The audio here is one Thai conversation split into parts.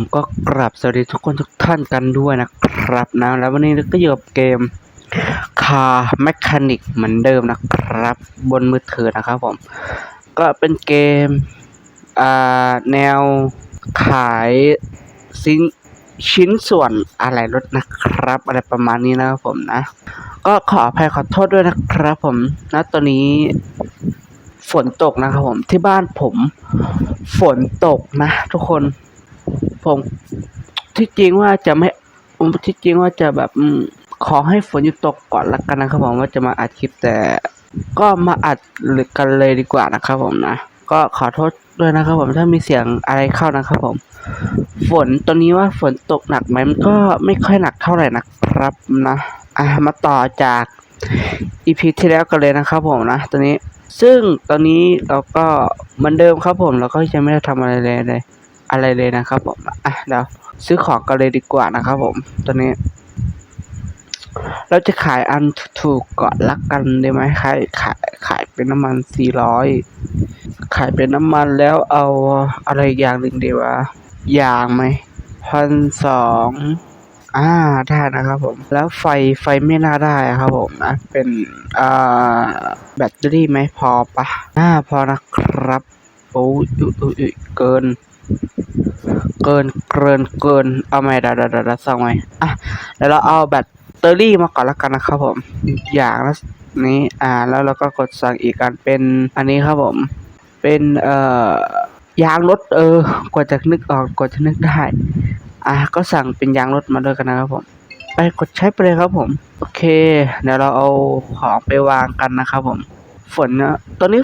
ผมก็กราบสวัสดีทุกคนทุกท่านกันด้วยนะครับนะแล้ววันนี้ก็อยู่กับเกมคาแมคานิกเหมือนเดิมนะครับ บนมือถือนะครับผม ก็เป็นเกมอ่าแนวขายสินชิ้นส่วนอะไรรถนะครับ อะไรประมาณนี้นะครับผมนะ ก็ขออภัยขอโทษด้วยนะครับผมณตอนนี้ฝนตกนะครับผมที่บ้านผมฝนตกนะ ทุกคน ผมที่จริงว่าจะไม่ที่จริงว่าจะแบบขอให้ฝนหยุดตกก่อนละกันนะครับผมว่าจะมาอัดคลิปแต่ก็มาอัดหรือกันเลยดีกว่านะครับผมนะก็ขอโทษด้วยนะครับผมถ้ามีเสียงอะไรเข้านะครับผม ฝนตอนนี้ว่าฝนตกหนักไหมมันก็ไม่ค่อยหนักเท่าไหร่นะครับนะอะมาต่อจากอีพีที่แล้วกันเลยนะครับผมนะตอนนี้ซึ่งตอนนี้เราก็เหมือนเดิมครับผมเราก็ยังไม่ได้ทำอะไรเลย อะไรเลยนะครับผมอะเดี๋ยวซื้อของกันเลยดีกว่านะครับผมตอนนี้ เราจะขายอันถูกก่อนละกันได้ไหมขายขายขายเป็นน้ำมันสี่ร้อยขายเป็นน้ำมันแล้วเอาอะไรอย่างหนึ่งดีวะยางไหมพันสองอ่าได้นะครับผม แล้วไฟไฟไม่น่าได้ครับผมนะเป็นอ่าแบตเตอรี่ไหมพอปะอ่าพอนะครับโอ้ยยุยยุยเกิน เกินเกินเกินเอาไหมดาดาดาดาสั่งไหมอะเดี๋ยวเราเอาแบตเตอรี่มาก่อนละกันนะครับผมอย่างละนี้อ่าแล้วเราก็กดสั่งอีกอันเป็นอันนี้ครับผม เป็นเอ่อยางรถเออกว่าจะนึกออกกว่าจะนึกได้อะก็สั่งเป็นยางรถมาด้วยกันนะครับผม ไปกดใช้ไปเลยครับผม โอเค เดี๋ยวเราเอาของไปวางกันนะครับผม ฝนนะตอนนี้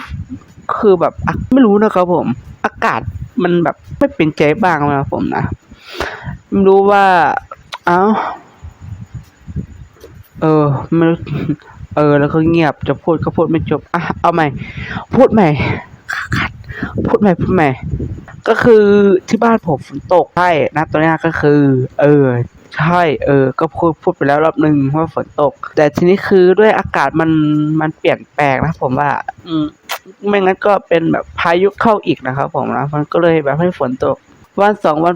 คือแบบไม่รู้นะครับผม อากาศมันแบบไม่เป็นใจบ้างนะผมนะไม่รู้ว่า เอ้า เออไม่รู้เออ แล้วก็เงียบจะพูดก็พูดไม่จบ อะ เอาใหม่ พูดใหม่ขัดพูดใหม่พูดใหม่ ก็คือที่บ้านผมฝนตกใช่นะตอนนี้ก็คือ เออ ใช่ เออ ก็พูดพูดไปแล้วรอบหนึ่งว่าฝนตก แต่ทีนี้คือด้วยอากาศมันมันเปลี่ยนแปลงนะผมว่า อืม ไม่งั้นก็เป็นแบบพายุเข้าอีกนะครับ ผมนะมันก็เลยแบบให้ฝนตก วันสองวัน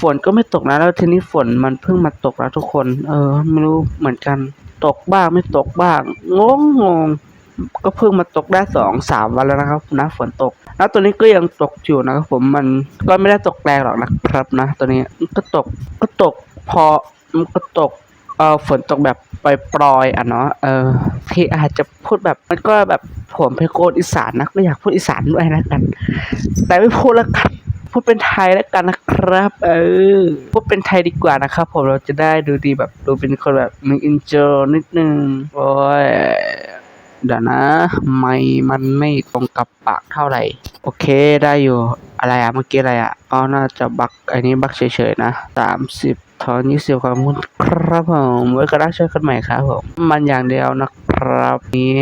ฝนก็ไม่ตกนะแล้วทีนี้ฝนมันเพิ่งมาตกแล้วทุกคน เออ ไม่รู้เหมือนกันตกบ้างไม่ตกบ้างงงงงก็เพิ่งมาตกได้สองสามวันแล้วนะครับนะฝนตก แล้วตัวนี้ก็ยังตกอยู่นะครับ ผมมันก็ไม่ได้ตกแรงหรอกนะครับนะตัวนี้ก็ตกก็ตกพอมันก็ตก เออฝนตกแบบปล่อยๆอะเนาะเออที่อาจจะพูดแบบมันก็แบบผมเป็นโกนอีสานนะก็อยากพูดอีสานด้วยนะกัน แต่ไม่พูดแล้วกันพูดเป็นไทยแล้วกันนะครับ เออพูดเป็นไทยดีกว่านะครับ ผมเราจะได้ดูดีแบบดูเป็นคนแบบมีอินเจอร์นิดนึงโอ้ยเดี๋ยวนะ ไม่มันไม่ตรงกับปากเท่าไหร่ โอเคได้อยู่อะไรอะเมื่อกี้อะไรอะอ๋อน่าจะบักไอ้นี้บักเฉยๆนะสามสิบ ทอนยี่สิบความมุนครับผมไว้กระดักเช่อกันใหม่ครับผมน้ำมันอย่างเดียวนะครับนี้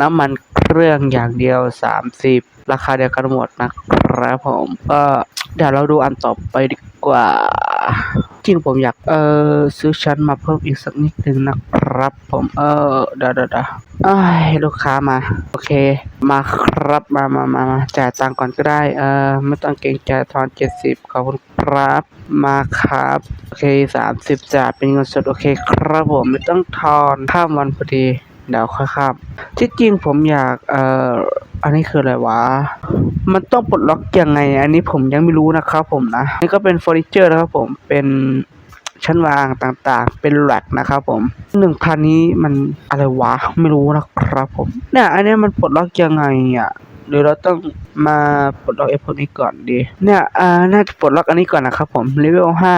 น้ำมันเครื่องอย่างเดียวสามสิบราคาเดียวกันหมดนะครับผมก็เดี๋ยวเราดูอันต่อไปดีกว่า จริงผมอยาก เออซื้อชั้นมาเพิ่มอีกสักนิดนึงนะครับ ผม เออเดี๋ยวเดี๋ยวเดี๋ยวเอ้ยลูกค้ามา โอเค มาครับมามามามาจ่ายตังก่อนก็ได้ เออไม่ต้องเกรงใจทอนเจ็ดสิบขอบคุณ ครับ มาครับ โอเคสามสิบจ่าเป็นเงินสด โอเคครับผมไม่ต้องทอนข้ามวันพอดีเดี๋ยวค่อยข้ามที่จริงผมอยากเอ่ออันนี้คืออะไรวะ มันต้องปลดล็อกยังไง อันนี้ผมยังไม่รู้นะครับผมนะ นี่ก็เป็นเฟอร์นิเจอร์นะครับผม เป็นชั้นวางต่างๆ เป็นแร็กนะครับผมหนึ่งพันนี้มันอะไรวะ ไม่รู้นะครับผม เนี่ย อันนี้มันปลดล็อกยังไงอะ หรือเราต้องมาปลดล็อกไอ้พวกนี้ก่อนดี เนี่ยอ่าน่าจะปลดล็อกอันนี้ก่อนนะครับผมเลเวลห้า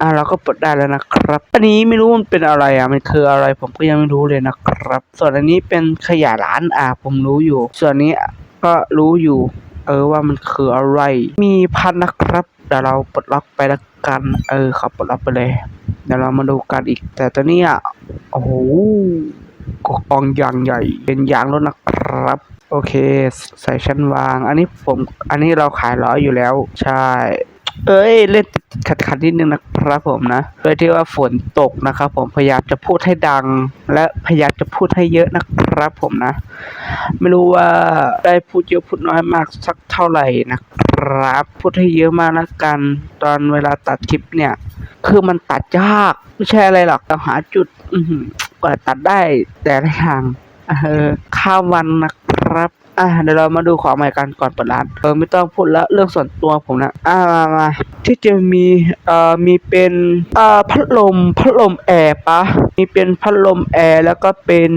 อ่าเราก็ปลดได้แล้วนะครับอันนี้ไม่รู้มันเป็นอะไรอะมันคืออะไรผมก็ยังไม่รู้เลยนะครับ ส่วนอันนี้เป็นขยะร้านอ่าผมรู้อยู่ ส่วนนี้ก็รู้อยู่ เออว่ามันคืออะไร มีพันนะครับเดี๋ยวเราปลดล็อกไปแล้วกัน เออขอปลดล็อกไปเลยเดี๋ยวเรามาดูกันอีก แต่ตัวนี้ยโอ้โหกองยางใหญ่เป็นยางรถนะครับ โอเค ใส่ชั้นวาง อันนี้ผมอันนี้เราขายร้อยอยู่แล้ว ใช่ เอ้ย เล่นขัดขัดนิดนึงนะครับผมนะโดยที่ว่าฝนตกนะครับผมพยายามจะพูดให้ดัง และพยายามจะพูดให้เยอะนะครับผมนะ ไม่รู้ว่าได้พูดเยอะพูดน้อยมากสักเท่าไหร่นะครับพูดให้เยอะมากนะกันตอนเวลาตัดคลิปเนี่ย คือมันตัดยากไม่ใช่อะไรหรอกต้องหาจุด อืกว่าตัดได้แต่ละอย่างเออข้ามวันนะ ครับ อะเดี๋ยวเรามาดูของใหม่กันก่อนเปิดร้าน เออไม่ต้องพูดแล้วเรื่องส่วนตัวผมนะ อ่ามามาที่จะมีเอ่อมีเป็นเอ่อพัดลมพัดลมแอร์ปะมีเป็นพัดลมแอร์แล้วก็เป็น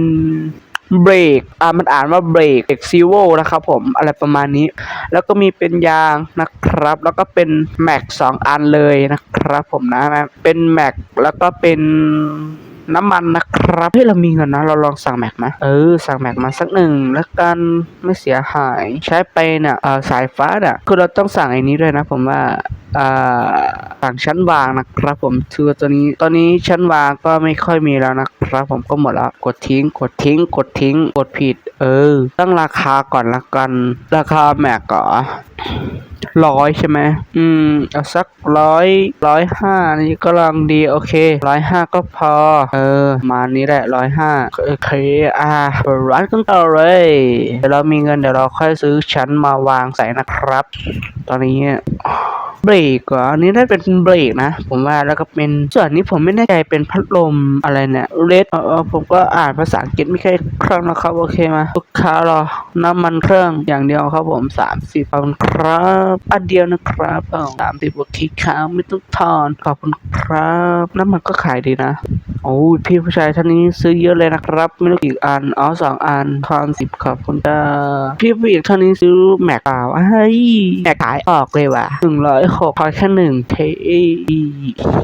เบรก อ่า มันอ่านว่าเบรกเอกซิโวนะครับผม อะไรประมาณนี้ แล้วก็มีเป็นยางนะครับ แล้วก็เป็นแม็กสองอันเลยนะครับผมนะ เป็นแม็กแล้วก็เป็น น้ำมันนะครับเฮ้เรามีเงินนะ เราลองสั่งแม็กไหมเออ สั่งแม็กมาสักหนึ่งแล้วกันไม่เสียหายใช้ไปเนี่ยเออสายฟ้าเนี่ยคือเราต้องสั่งไอ้นี้ด้วยนะผมว่าอ่าสั่งชั้นวางนะครับผมคือตัวนี้ตอนนี้ชั้นวางก็ไม่ค่อยมีแล้วนะครับผมก็หมดแล้วกดทิ้ง กดทิ้ง กดทิ้ง กดผิด เออ ตั้งราคาก่อนละกัน ราคาแม็กก่อ ร้อยใช่ไหมอืม เอาสักร้อยร้อยห้านี่ก็ลังดีโอเคร้อยห้าก็พอ เออ มานี้แหละร้อยห้าโอเค อ่าร้านกันต่อเลย เดี๋ยวเรามีเงินเดี๋ยวเราค่อยซื้อชั้นมาวางใส่นะครับ ตอนนี้ เบรกเหรออันนี้น่าเป็นเบรกนะ ผมว่าแล้วก็เป็นส่วนนี้ผมไม่แน่ใจเป็นพัดลมอะไรเนี่ยเรดเออผมก็อ่านภาษาอังกฤษไม่ค่อยคล่องนะครับโอเคมาลูกค้ารอน้ำมันเครื่องอย่างเดียวครับผมสามสิบขอบคุณครับอันเดียวนะครับสามสิบโอเคครับไม่ต้องทอนขอบคุณครับน้ำมันก็ขายดีนะ โอ้ยพี่ผู้ชายท่านนี้ซื้อเยอะเลยนะครับ ไม่รู้กี่อันอ๋อสองอันทอนสิบขอบคุณจ้าพี่ผู้หญิงท่านนี้ซื้อแม็กเปล่าเฮ้ยแม็กขายออกเลยว่ะหนึ่งร้อยหกพอแค่หนึ่งเท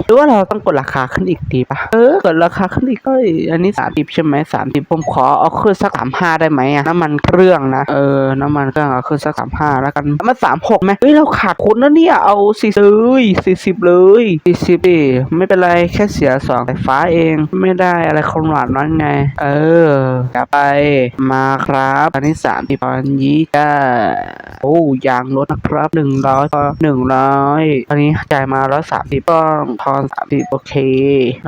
หรือว่าเราต้องกดราคาขึ้นอีกดีปะเออกดราคาขึ้นอีกก็อันนี้สามสิบใช่ไหมสามสิบผมขอเอาขึ้นสักสามห้าได้ไหมอะน้ำมันเครื่องนะเออน้ำมันเครื่องเอาขึ้นสักสามห้าแล้วกันมันสามหกไหมเฮ้ยเราขาดทุนนะเนี่ยเอาสี่สิบเลยสี่สิบเลยสี่สิบไม่เป็นไรแค่เสียสองสายฟ้าเองไม่ได้อะไรขนาดนั้นไง เออจะไปมาครับอันนี้สามสิบพันยี่จ้าโอ้ยางลดนะครับหนึ่งร้อยหนึ่งร้อยอันนี้จ่ายมาร้อยสามสิบก็ทอนสามสิบโอเค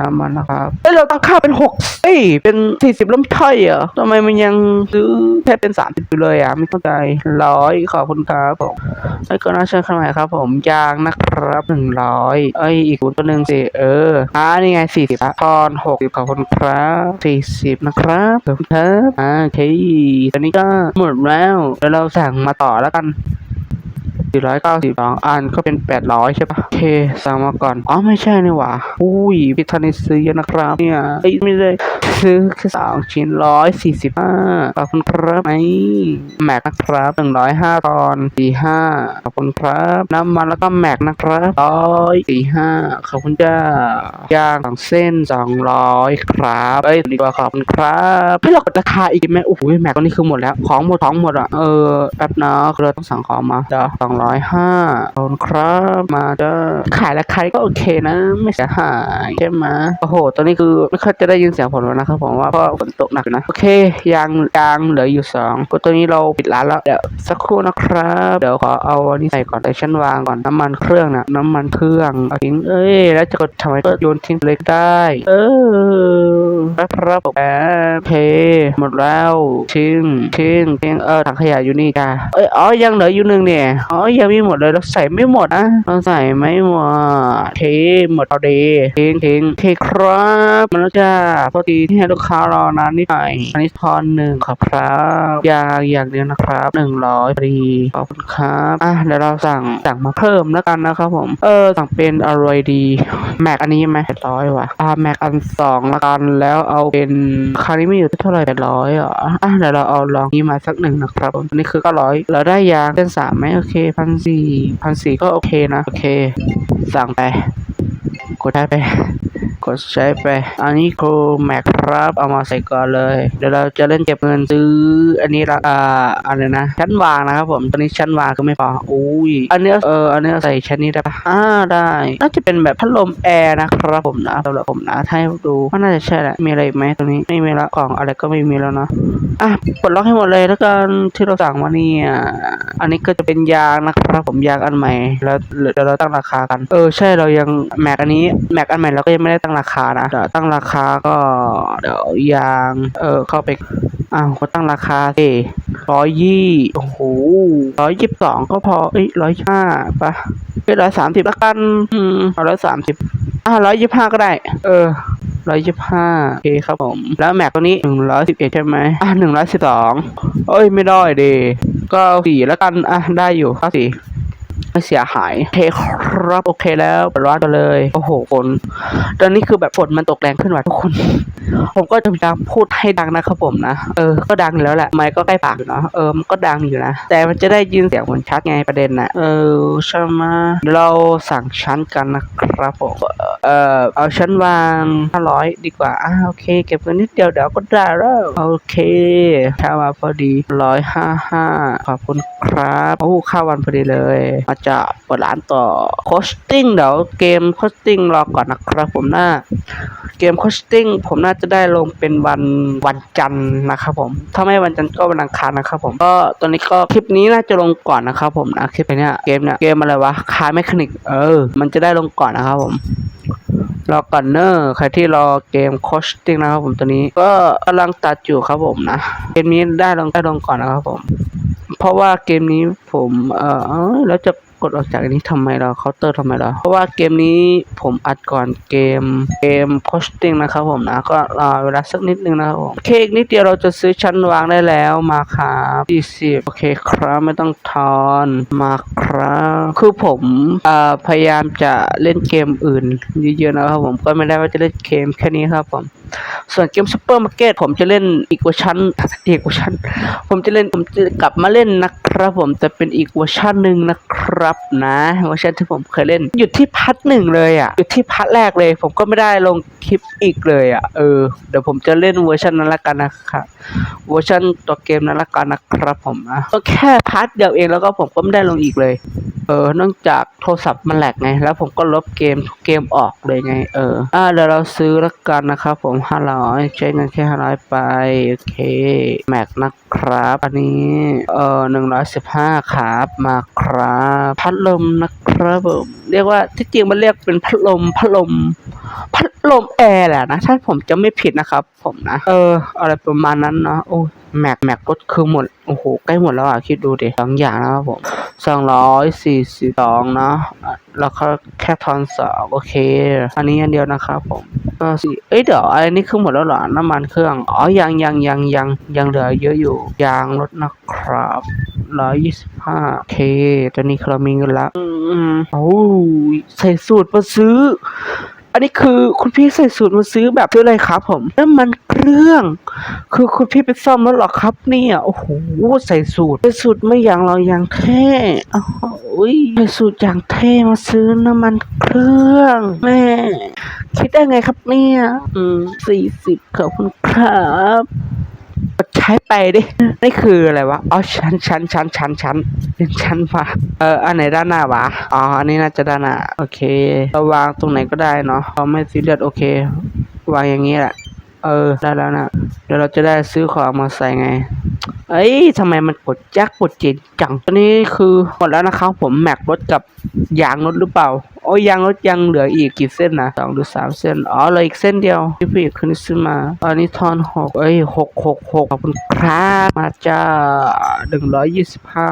น้ำมันนะครับเอ้ยเราตั้งค่าเป็นหกเอ้ยเป็นสี่สิบล้มถ้อยเหรอทำไมมันยังซื้อแค่เป็นสามสิบอยู่เลยอะไม่เข้าใจร้อยขอบคุณครับผมแล้วก็น่าเชิญข้างในครับ ผมยางนะครับหนึ่งร้อยเอ้ยอีกศูนย์ตัวหนึ่งสิเอออ่านี่ไงสี่สิบทอนหกสิบขอบคุณครับสี่สิบนะครับขอบคุณครับอ่าโอเคตอนนี้ก็หมดแล้วเดี๋ยวเราสั่งมาต่อแล้วกัน สี่ร้อยเก้าสิบสองอันก็เป็นแปดร้อยใช่ปะโอเคสั่งมาก่อน อ๋อ ไม่ใช่นี่หว่า อุ้ยพิธานิซื้อเยอะนะครับ เนี่ยเอ้ไม่ได้ซื้อแค่สองชิ้นร้อยสี่สิบห้าขอบคุณครับไอ้แม็กนะครับหนึ่งร้อยห้าตอนสี่ห้าขอบคุณครับ น้ำมันแล้วก็แม็กนะครับร้อยสี่ห้าขอบคุณจ้าย่างสองเส้นสองร้อยครับเอ้ยดีกว่าขอบคุณครับให้เรากดราคาอีกไหมโอ้โหแม็กตอนนี้คือหมดแล้ว ของหมดของหมดอะเออแป๊บนะเราต้องสั่งของมาจ้าสองร้อยห้าขอบคุณครับมาจ้าขายราคาก็โอเคนะ ไม่เสียหายใช่ไหมโอ้โห ตอนนี้คือไม่ค่อยจะได้ยินเสียงผมแล้วนะครับผมว่าเพราะฝนตกหนักนะ โอเคยางยางเหลืออยู่สองก็ตัวนี้เราปิดร้านแล้ว เดี๋ยวสักครู่นะครับ เดี๋ยวขอเอาอันนี้ใส่ก่อนแต่ชั้นวางก่อนน้ำมันเครื่องนะน้ำมันเครื่องเอาทิ้งเอ้ยแล้วจะกดทำไมก็โยนทิ้งเลยได้ เออแป๊บครับผมแป๊บโอเคหมดแล้วทิ้งทิ้งทิ้งเออถังขยะอยู่นี่จ้าเอ้ยอ๋อยังเหลืออยู่หนึ่งเนี่ยอ๋อยังไม่หมดเลยเราใส่ไม่หมดนะเราใส่ไม่หมดเทหมดเอาดีทิ้งทิ้งเคครับมาแล้วจ้าพอดีที่ให้ลูกค้ารอนานนิดหน่อยอันนี้ทอนหนึ่งขอบครับยาอย่างเดียวนะครับหนึ่งร้อยฟรีขอบคุณครับอะเดี๋ยวเราสั่งสั่งมาเพิ่มแล้วกันนะครับผมเออสั่งเป็นอะไรดีแม็กอันนี้ไหมแปดร้อยว่ะอ่าแม็กอันสองละกันแล้วเอาเป็นคราวนี้ไม่อยู่ที่เท่าไหร่แปดร้อยอะอะเดี๋ยวเราเอาลองนี้มาสักหนึ่งนะครับอันนี้คือก้าร้อยเราได้ยางเส้นสามไหมโอเคพันสี่พันสี่ก็โอเคนะ โอเค สั่งไป กดได้ไป กดใช้ไป อันนี้โครแม็กครับ เอามาใส่ก่อนเลย เดี๋ยวเราจะเล่นเก็บเงินซื้อ อันนี้ละอ่าอะไรนะ ชั้นวางนะครับผม ตอนนี้ชั้นวางก็ไม่พออุ้ย อันเนี้ยเออ อันเนี้ยใส่ชั้นนี้ได้ปะอ่าได้ น่าจะเป็นแบบพัดลมแอร์นะครับผมนะสำหรับผมนะถ้าให้ดูว่าน่าจะใช่แหละ มีอะไรไหมตรงนี้ ไม่มีละกล่องอะไรก็ไม่มีแล้วเนาะ อะ ปลดล็อกให้หมดเลยแล้วกันที่เราสั่งมาเนี่ย อันนี้ก็จะเป็นยางนะครับผมยางอันใหม่ แล้วเดี๋ยวเราตั้งราคากัน เออ ใช่ เรายังแม็กอันนี้ แม็กอันใหม่เราก็ยังไม่ได้ตั้งงราคานะเดี๋ยวตั้งราคาก็เดี๋ยวยางเออเข้าไปอ้าวก็ตั้งราคาสิร้อยยี่โอ้โหร้อยยี่สิบสองก็พอเอ้ยร้อยห้าปะเอ้ยร้อยสามสิบละกันอืมเอาร้อยสามสิบอะร้อยยี่สิบห้าก็ได้ เออร้อยยี่สิบห้าโอเคครับผม แล้วแม็กตัวนี้หนึ่งร้อยสิบเอ็ดใช่ไหมอะหนึ่งร้อยสิบสองเอ้ย ไม่ได้ดีก็สี่แล้วกัน อะ ได้อยู่ก็สี่ ไม่เสียหายโอเคครับโอเคแล้วเปิดร้านกันเลยโอ้โหฝนตอนนี้คือแบบฝนมันตกแรงขึ้นว่ะทุกคน ผมก็จะพยายามพูดให้ดังนะครับผมนะเออก็ดังแล้วแหละไม่ก็ใกล้ปากอยู่เนาะเออมันก็ดังอยู่นะแต่มันจะได้ยินเสียงมันชัดไงประเด็นนะเออใช่ไหมเดี๋ยวเราสั่งชั้นกันนะครับผมเออเอาชั้นวางห้าร้อยดีกว่าอ่าโอเค เก็บเงินนิดเดียวเดี๋ยวก็ได้แล้วโอเคถ้ามาพอดีร้อยห้าห้าขอบคุณครับโอ้ข้าววันพอดีเลยมาจะเปิดร้านต่อโคชติ้งเดี๋ยวเกมโคชติ้งรอก่อนนะครับผมนะเกมโคชติ้งผมน่าจะได้ลงเป็นวันวันจันทร์นะครับผม ถ้าไม่วันจันทร์ก็วันอังคารนะครับผมก็ตอนนี้ก็คลิปนี้น่าจะลงก่อนนะครับผมนะคลิปเนี้ยเกมเนี้ยเกมอะไรวะคาร์แมคานิกเออ มันจะได้ลงก่อนนะครับผมรอก่อนเนอร์ใครที่รอเกมโคชติ้งนะครับผมตัวนี้ก็กำลังตัดอยู่ครับผมนะเกมนี้ได้ลงได้ลงก่อนนะครับผม เพราะว่าเกมนี้ผมเออแล้วจะ กดออกจากอันนี้ทำไมเราเคาน์เตอร์ทำไมเราเพราะว่าเกมนี้ผมอัดก่อนเกมเกมโคชติ้งนะครับผมนะก็รอเวลาสักนิดนึงนะครับผมเคอีกนิดเดียวเราจะซื้อชั้นวางได้แล้วมาครับ20โอเคครับไม่ต้องทอนมาครับคือผมอพยายามจะเล่นเกมอื่นเยอะๆนะครับผมก็ไม่ได้ว่าจะเล่นเกมแค่นี้ครับผม ส่วนเกมซูเปอร์มาร์เก็ตผมจะเล่นอีกเวอร์ชันอีกเวอร์ชันผมจะเล่นผมจะกลับมาเล่นนะครับผมแต่เป็นอีกเวอร์ชันหนึ่งนะครับนะเวอร์ชันที่ผมเคยเล่นหยุดที่พัทหนึ่งเลยอะหยุดที่พัทแรกเลย ผมก็ไม่ได้ลงคลิปอีกเลยอะเออเดี๋ยวผมจะเล่นเวอร์ชันนั้นละกันนะครับเวอร์ชันตัวเกมนั้นละกันนะครับผมนะก็แค่พาร์ทเดียวเองแล้วก็ผมก็ไม่ได้ลงอีกเลยเออเนื่องจากโทรศัพท์มันแหลกไง แล้วผมก็ลบเกมทุกเกมออกเลยไง เออ อ่าเดี๋ยวเราซื้อแล้วกันนะครับผมห้าร้อยใช้เงินแค่ห้าร้อยไป โอเค แม็กนะครับ อันนี้ เออหนึ่งร้อยสิบห้าครับ มาครับ พัดลมนะครับผมเรียกว่าที่จริงมันเรียกเป็นพัดลม พัดลม พัดลมแอร์แหละนะ ถ้าผมจะไม่ผิดนะครับผมนะ เออ อะไรประมาณนั้นเนาะ โอ้ แม็กแม็กรถคือหมด โอ้โห ใกล้หมดแล้วอะ คิดดูดิสองอย่างนะครับผมสองร้อยสี่สิบสองเนาะแล้วก็แค่ทอนสองโอเค อันนี้อันเดียวนะครับผมก็สี่เอ้ยเดี๋ยวอันนี้คือหมดแล้วเหรอ น้ำมันเครื่อง อ๋อ ยังยังยังยังยังเหลือเยอะอยู่ ยางรถนะครับร้อยยี่สิบห้าโอเค ตอนนี้เรามีเงินละ อืมโอ้ใส่สูตรมาซื้อ อันนี้คือคุณพี่ใส่สูตรมาซื้อแบบซื้ออะไรครับผมน้ำมันเครื่อง คือคุณพี่ไปซ่อมแล้วหรอครับ เนี่ยโอ้โหใส่สูตรใส่สูตรไม่อย่างเราอย่างเท่โอ้ยใส่สูตรอย่างเท่มาซื้อน้ำมันเครื่อง แม่ คิดได้ไงครับเนี่ย อืมสี่สิบขอบคุณครับ กดใช้ไปดิ นี่คืออะไรวะ อ๋อชั้นชั้นชั้นชั้นชั้นเป็นชั้นปะเออ อันไหนด้านหน้าวะ อ๋อ อันนี้น่าจะด้านหน้า โอเคเราวางตรงไหนก็ได้เนาะเราไม่ซีเรียสโอเค วางอย่างนี้แหละ เออ ได้แล้วนะเดี๋ยวเราจะได้ซื้อของมาใส่ไง เอ้ยทำไมมันกดยักกดเจนจังตอนนี้คือหมดแล้วนะครับผมแม็กรถกับยางรถหรือเปล่า โอ้ยยางรถยังเหลืออีกกี่เส้นนะสองหรือสามเส้น อ๋อเหลืออีกเส้นเดียวที่พี่ขึ้นซื้อมาอันนี้ทอนหกเอ้ยหกหกหกขอบคุณครับมาจ้าหนึ่งร้อยยี่สิบห้า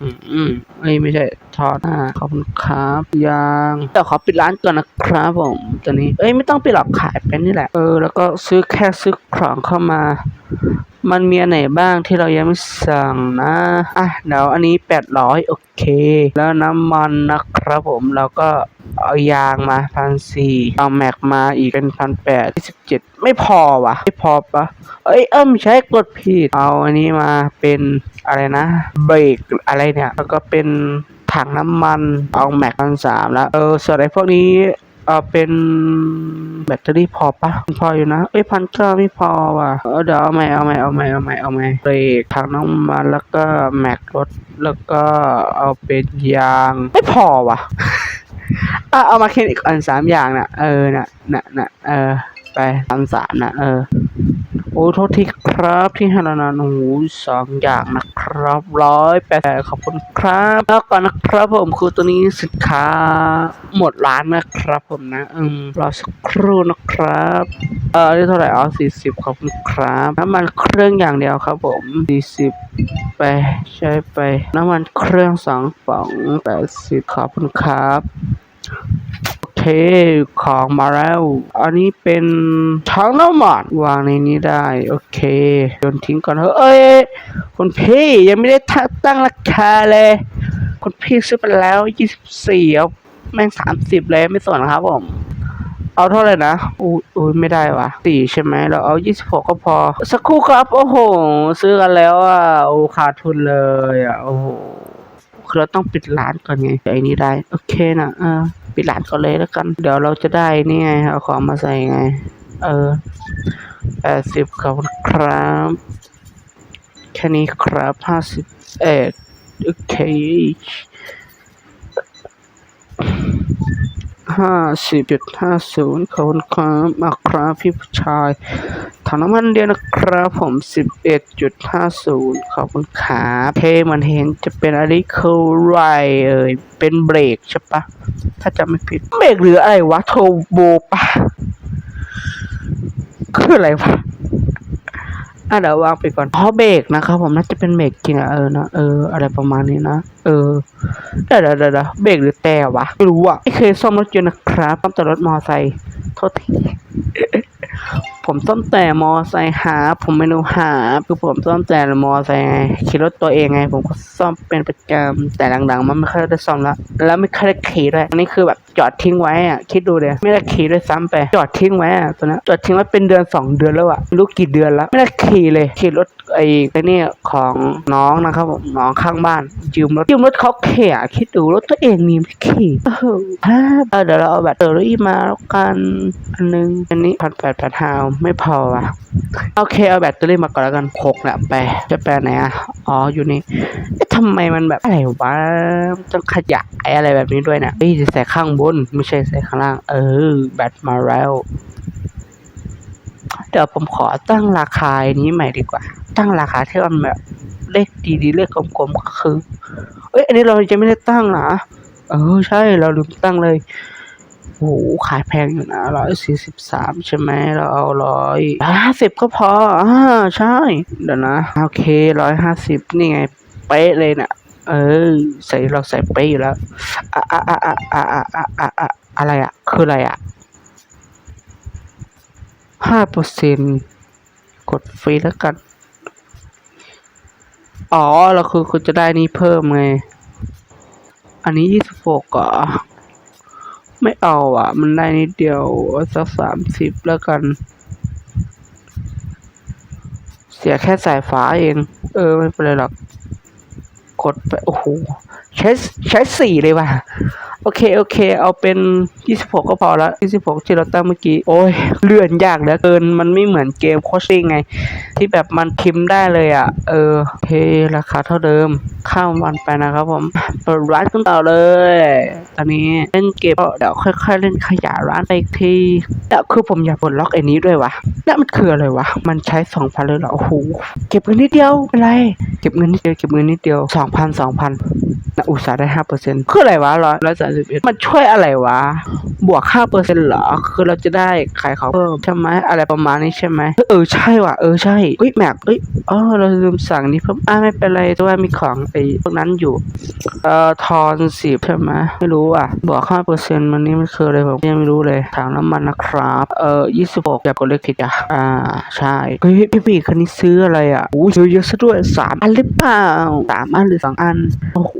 อืมอืมเอ้ยไม่ใช่ทอนห้าขอบคุณครับยางเดี๋ยวขอปิดร้านก่อนนะครับผมตอนนี้เอ้ยไม่ต้องไปหลอกขายเป็นนี่แหละเออแล้วก็ซื้อแค่ซื้อของเข้ามา มันมีอันไหนบ้างที่เรายังไม่สั่งนะอะเดี๋ยวอันนี้แปดร้อยโอเค แล้วน้ำมันนะครับผมเราก็ เอายางมาพันสี่เอาแม็กมาอีกเป็นพันแปดสิบเจ็ดไม่พอวะไม่พอปะเอ้ยเอิ้มใช้กดผิด เอาอันนี้มาเป็นอะไรนะเบรกอะไรเนี่ย แล้วก็เป็นถังน้ำมันเอาแม็กพันสามแล้ว เออส่วนไอ้พวกนี้เอาเป็นแบตเตอรี่พอปะพออยู่นะ เอ้ยพันเก้าไม่พอว่ะ เออเดี๋ยวเอาใหม่เอาใหม่เอาใหม่เอาใหม่เอาใหม่เบรกทางน้ำมันแล้วก็แม็กรถแล้วก็เอาเป็นยาง ไม่พอว่ะ อะเอามาแค่อีกอันสามอย่างน่ะเออน่ะน่ะน่ะเออ ไปสามสามน่ะเออ โอ้โทษทีครับที่ให้นานๆโอ้โหสองอย่างนะครับร้อยแปดขอบคุณครับ แล้วก่อนนะครับผมคือตัวนี้สินค้าหมดร้านนะครับผมนะอืมรอสักครู่นะครับ เออนี่เท่าไหร่อ๋อสี่สิบขอบคุณครับน้ำมันเครื่องอย่างเดียวครับผมสี่สิบไปใช้ไปน้ำมันเครื่องสองป๋องแปดสิบขอบคุณครับ โอเค ของมาแล้ว อันนี้เป็นถังน้ำมันวางในนี้ได้ โอเคโยนทิ้งก่อนเถอะเอ้ยคุณพี่ยังไม่ได้ตั้งราคาเลยคุณพี่ซื้อไปแล้วยี่สิบสี่เอาแม่งสามสิบเลยไม่สนครับผมเอาเท่าไหร่นะอู้อุ้ยไม่ได้วะสี่ใช่ไหมเราเอายี่สิบหกก็พอ สักครู่ครับ โอ้โห ซื้อกันแล้วอะโอ้ขาดทุนเลยอะโอ้โหคือเราต้องปิดร้านก่อนไงไอ้นี้ได้ โอเคนะเออ ปิดร้านก่อนเลยแล้วกัน เดี๋ยวเราจะได้นี่ไงเอาของมาใส่ไง เออแปดสิบขอบคุณครับแค่นี้ครับห้าสิบเอ็ดโอเค ห้าสิบจุดห้าศูนย์ขอบคุณครับมาครับพี่ผู้ชายถังน้ำมันเดียวนะครับผมสิบเอ็ดจุดห้าศูนย์ขอบคุณครับโอเคมันเห็นจะเป็นอะไรคือไรเอ่ยเป็นเบรกใช่ปะถ้าจำไม่ผิดเบรกหรืออะไรวะโทโบปะคืออะไรวะ อะเดี๋ยววางไปก่อนเพราะเบรกนะครับผมน่าจะเป็นเบรกจริงอะเออนะเอออะไรประมาณนี้นะเออเดี๋ยวเดี๋ยวเดี๋ยวเบรกหรือแต่วะไม่รู้อะไม่เคยซ่อมรถยนต์นะครับซ่อมแต่รถมอไซค์โทษที ผมซ่อมแต่มอไซค์หา ผมไม่รู้หาคือผมซ่อมแต่มอไซค์ไงขี่รถตัวเองไง ผมก็ซ่อมเป็นประจำแต่หลังๆ มันไม่ค่อยได้ซ่อมละแล้วไม่ค่อยได้ขี่ด้วยอันนี้คือแบบจอดทิ้งไว้อะคิดดูเลยไม่ได้ขี่ด้วยซ้ำไป จอดทิ้งไว้อะตอนนั้นจอดทิ้งไว้เป็นเดือนสองเดือนแล้วอะรู้กี่เดือนแล้ว ไม่ได้ขี่เลยขี่รถไอ้ไอ้นี่ของน้องนะครับผมน้องข้างบ้านยืมรถยืมรถเขาเขี่ยคิดดูรถตัวเองมีไม่ขี่เออเออเดี๋ยวเราเอาแบตเตอรี่มาแล้วกันอันนึงอันนี้พันแปดพันห้าไม่พอว่ะโอเคเอาแบตเตอรี่มาก่อนแล้วกันหกแหละไปจะแปลไหนอะอ๋ออยู่นี่ทำไมมันแบบอะไรวะต้องขยายอะไรแบบนี้ด้วยนะเอ้ยจะใส่ข้างบน ไม่ใช่ใส่ข้างล่าง เออ แบตมาแล้วเดี๋ยวผมขอตั้งราคาอันนี้ใหม่ดีกว่า ตั้งราคาที่มันแบบเลขดีๆเลขกลมๆก็คือเอ้ยอันนี้เราจะไม่ได้ตั้งนะเออใช่เราลืมตั้งเลย โอ้โหขายแพงอยู่นะร้อยสี่สิบสามใช่ไหมเราเอาร้อยห้าสิบก็พออ่าใช่ เดี๋ยวนะ โอเคร้อยห้าสิบนี่ไง เป๊ะเลยนะ่ะเออ ใส่เราใส่เป๊ะอยู่แล้วอะอะอะอะอะอะอะอะอะอะไรอะคืออะไรอะห้าเปอร์เซ็นกดฟรีแล้วกัน อ๋อเราคือคุณจะได้นี้เพิ่มไง อันนี้ยี่สิบหกอะ ไม่เอาอะ มันได้นิดเดียวสักสามสิบแล้วกัน เสียแค่สายฟ้าเอง เออ ไม่เป็นไรหรอก กดไปโอ้โหใช้ใช้สี่เลยว่ะ โอเคโอเค เอาเป็นยี่สิบหกก็พอละยี่สิบหกที่เราตั้งเมื่อกี้ โอ้ย เลื่อนยากเหลือเกิน มันไม่เหมือนเกมโคชชิ่งไง ที่แบบมันพิมพ์ได้เลยอะ เออโอเคราคาเท่าเดิม ข้ามวันไปนะครับผม เปิดร้านกันต่อเลย ตอนนี้เล่นเกมเดี๋ยวค่อย ๆ เล่นขยายร้านไปอีกทีแต่คือผมอยากปลดล็อกไอ้นี้ด้วยวะแล้วมันคืออะไรวะ มันใช้สองพันเลยเหรอ โอ้โห เก็บเงินนิดเดียว เป็นไร เก็บเงินนิดเดียว เก็บเงินนิดเดียวสองพันสองพัน อุตสาห์ได้ห้าเปอร์เซ็นต์คืออะไรวะร้อยร้อยสามสิบเอ็ดมันช่วยอะไรวะ บวกห้าเปอร์เซ็นต์เหรอ คือเราจะได้ขายของเพิ่มใช่ไหมอะไรประมาณนี้ใช่ไหมเออใช่ว่ะเออใช่เฮ้ยแมปเอ้ยอ๋อเราลืมสั่งนี้เพิ่มอ่าไม่เป็นไรแต่ว่ามีของไอ้พวกนั้นอยู่ เอ่อทอนสิบใช่ไหมไม่รู้อะบวกห้าเปอร์เซ็นต์มันนี่มันคืออะไรผมยังไม่รู้เลยถังน้ำมันนะครับ เอ่อยี่สิบหกอย่ากดเลขผิดอะอ่าใช่เฮ้ยพี่ปีคันนี้ซื้ออะไรอะโอ้ยเยอะซะด้วยสามอันหรือเปล่าสามอันหรือสองอันโอ้โห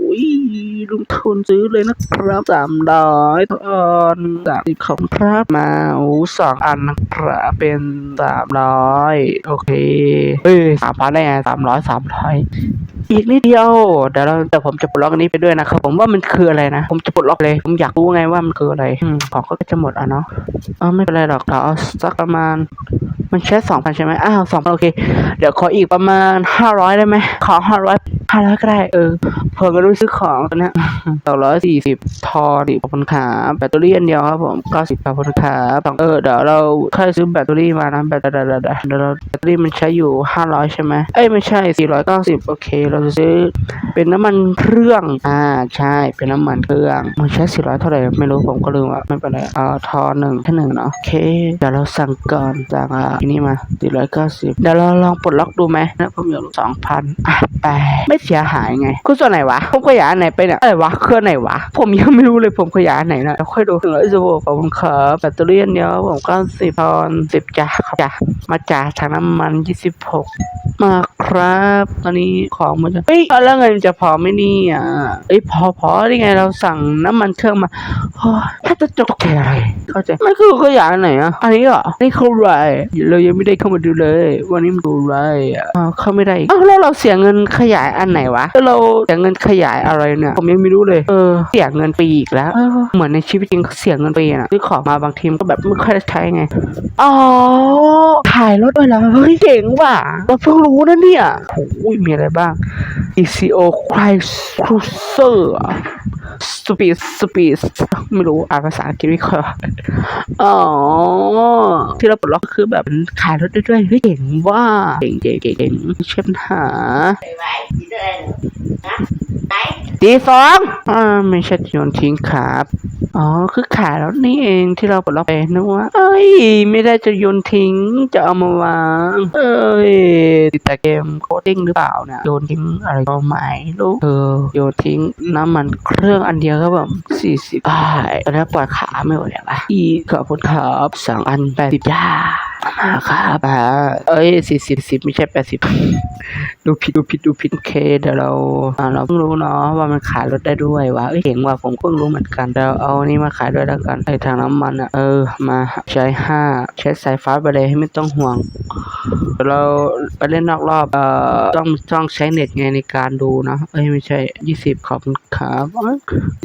ลุงทุนซื้อเลยนะครับสามร้อยตอนสามสิบของครับมาอ้สองอันนะครับเป็นสามร้อยโอเคเฮ้ยสามพันได้ไงสามร้อยสามร้อยอีกนิดเดียวเดี๋ยวเราแต่ผมจะปลดล็อกอันนี้ไปด้วยนะครับผมว่ามันคืออะไรนะ ผมจะปลดล็อกเลยผมอยากรู้ไงว่ามันคืออะไรอของก็จะหมดอะเนาะเออไม่เป็นไรหรอกเราเอาสักประมาณมันใช้สองพันใช่ไหมอ้าวสองพันโอเค เดี๋ยวขออีกประมาณห้าร้อยได้ไหมขอห้าร้อย ห้าร้อยก็ได้เออเพิ่มก็รู้ซื้อของตอนนี้สองร้อยสี่สิบทอดิขอบคุณครับแบตเตอรี่อันเดียวครับผมเก้าสิบขอบคุณครับสองเออเดี๋ยวเราค่อยซื้อแบตเตอรี่มานะแบตเตอรี่เดี๋ยวเราแบตเตอรี่มันใช้อยู่ห้าร้อยใช่ไหมเอ้ยไม่ใช่สี่ร้อยเก้าสิบโอเค เราจะซื้อเป็นน้ำมันเครื่องอ่าใช่เป็นน้ำมันเครื่องมันใช้สี่ร้อยเท่าไหร่ไม่รู้ผมก็ลืมว่าไม่เป็นไรเอ่อทอหนึ่งแค่หนึ่งเนาะโอเคเดี๋ยวเราสั่งก่อนสั่งอะนี้มาสี่ร้อยเก้าสิบเดี๋ยวเราลองปลดล็อกดูไหมนะผมอยากสองพันอะไปไม่เสียหายไงคุณส่วนไหนวะผมขยายไหนไปเนี่ยอะไรวะเครื่องไหนวะ ผมยังไม่รู้เลยผมขยายไหนนะเดี๋ยค่อยดูถึงร้อยสิบหกขอบคุณครับแบตเตอรี่อันเดียวผมก็สิบตอนสิบจ้ะครับจ้ะมาจ่าถังน้ำมันยี่สิบหกมาครับตอนนี้ของมันจะเฮ้ยแล้วเงินจะพอไหมเนี่ยเอ้ยพอพอได้ไงเราสั่งน้ำมันเครื่องมาโอ้ยถ้าจะจกแกอะไรเข้าใจไม่คือขยายไหนอะอันนี้เหรอนี่เขาไรเรายังไม่ได้เข้ามาดูเลย วันนี้มันดูไรอะเข้าไม่ได้อีกอ้าวแล้วเราเสียเงินขยายอันไหนวะแล้วเราเสียเงินขยายอะไรเนี่ยผมยังไม่รู้เลยเออเสียเงินปีอีกแล้วเออเหมือนในชีวิตจริงเสียเงินปีน่ะซื้อของมาบางทีมันก็แบบไม่ค่อยได้ใช้ไงอ๋อขายรถด้วยเหรอเฮ้ยเจ๋งว่ะเราเพิ่งรู้นะเนี่ยโอ้ยมีอะไรบ้าง ECO Cruiser Speed Speed ไม่รู้อ่านภาษาอังกฤษไม่ค่อยออกอ๋อ ที่เราปลดล็อกก็คือแบบขายรถได้ด้วยเฮ้ยเจ๋งว่าเจ๋งเจ๋งเจ๋งเจ๋งไม่ใช่ปัญหาตีสองอ่าไม่ใช่โยนทิ้งครับอ๋อ คือขายแล้วนี่เองที่เราปลดล็อกไปนึกว่า เอ้ย ไม่ได้จะโยนทิ้ง จะเอามาวาง เอ้ย ติดแต่เกมโคดิ้งหรือเปล่านี่ยโยนทิ้งอะไรก็ไม่รู้เออโยนทิ้งน้ำมันเครื่องอันเดียวก็แบบสี่สิบตอนนี้ปวดขาไม่ไหวแล้วอะอีขอบคุณครับสองอันแปดสิบย่ามา ครับอ่าเอ้ยสี่สิบสิบไม่ใช่แปดสิบดูผิดดูผิดดูผิดโอเคเดี๋ยวเราเราเพิ่งรู้เนาะว่ามันขายรถได้ด้วยว่ะเอ้ยเก่งว่ะผมเพิ่งรู้เหมือนกันเดี๋ยวเอานนี้มาขายด้วยแล้วกันไอ้ทางน้ำมันอะเออมาใช้ห้าใช้สายฟ้าไปเลยให้ไม่ต้องห่วงเดี๋ยวเราไปเล่นนอกรอบเอ่อต้องต้องใช้เน็ตไงในการดูนะเอ้ยไม่ใช่ยี่สิบขอบคุณครับ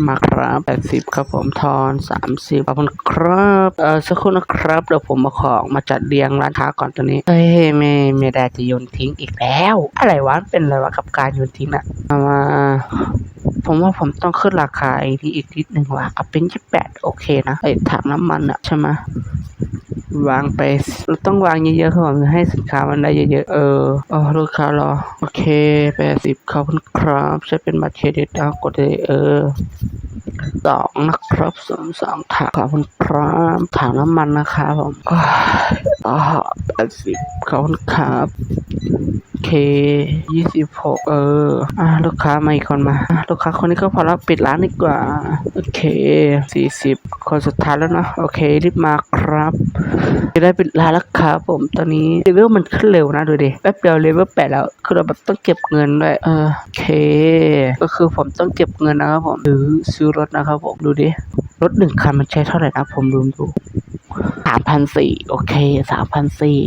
มาครับแปดสิบครับผมทอนสามสิบขอบคุณครับเออสักครู่นะครับเดี๋ยวผมมาของมาจัดเรียงร้านค้าก่อนตอนนี้เอ้ยไม่ไม่ได้จะโยนทิ้งอีกแล้ว อะไรวะเป็นอะไรวะกับการโยนทิ้งอะมาผมว่าผมต้องขึ้นราคาไอ้นี่อีกนิดหนึ่งว่ะเอาเป็นยี่แปดโอเคนะไอ้ถังน้ำมันอะใช่ไหมวางไปเราต้องวางเยอะๆครับผมให้สินค้ามันได้เยอะๆเอออ๋อลูกค้ารอโอเคแปดสิบขอบคุณครับใช้เป็นบัตรเครดิตเอากดเลยเออ สองนะครับสองสองถังขอบคุณครับถังน้ำมันนะครับผมอ๋อแปดสิบขอบคุณครับเคยี่สิบหกเอออ่าลูกค้ามาอีกคนมา ลูกค้าคนนี้ก็พอแล้วปิดร้านดีกว่า โอเคสี่สิบคนสุดท้ายแล้วเนอะโอเค รีบมาครับจะได้ปิดร้านแล้วครับผมตอนนี้เลเวลมันขึ้นเร็วนะดูดิแป๊บเดียวเลเวลแปดแล้ว คือเราแบบต้องเก็บเงินด้วยเออโอเค ก็คือผมต้องเก็บเงินนะครับผมหรือซื้อรถนะครับผมดูดิรถหนึ่งคันมันใช้เท่าไหร่นะผมลืมดู สามพันสี่โอเคสามพันสี่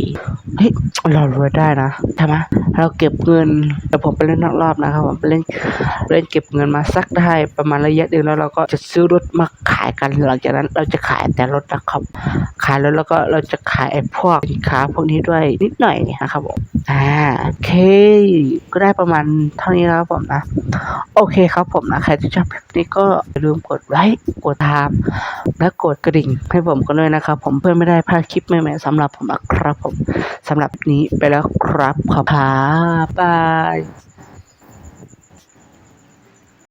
เฮ้ยเรารวยได้นะใช่ไหมเราเก็บเงินเดี๋ยวผมไปเล่นนอกรอบนะครับผมไปเล่นเล่นเก็บเงินมาสักได้ประมาณระยะหนึ่งแล้วเราก็จะซื้อรถมาขายกันหลังจากนั้นเราจะขายแต่รถนะครับขายรถแล้วก็เราจะขายไอ้พวกสินค้าพวกนี้ด้วยนิดหน่อยนะครับผมอ่าโอเค ก็ได้ประมาณเท่านี้แล้วครับผมนะ โอเคครับผมนะใครที่ชอบคลิปนี้ก็อย่าลืมกดไลค์กดตามและกดกระดิ่งให้ผมกันด้วยนะครับผมเพื่อนไม่ได้พลาดคลิปใหม่ๆสำหรับผมนะครับผมสำหรับนี้ไปแล้วครับขอบคุณครับบาย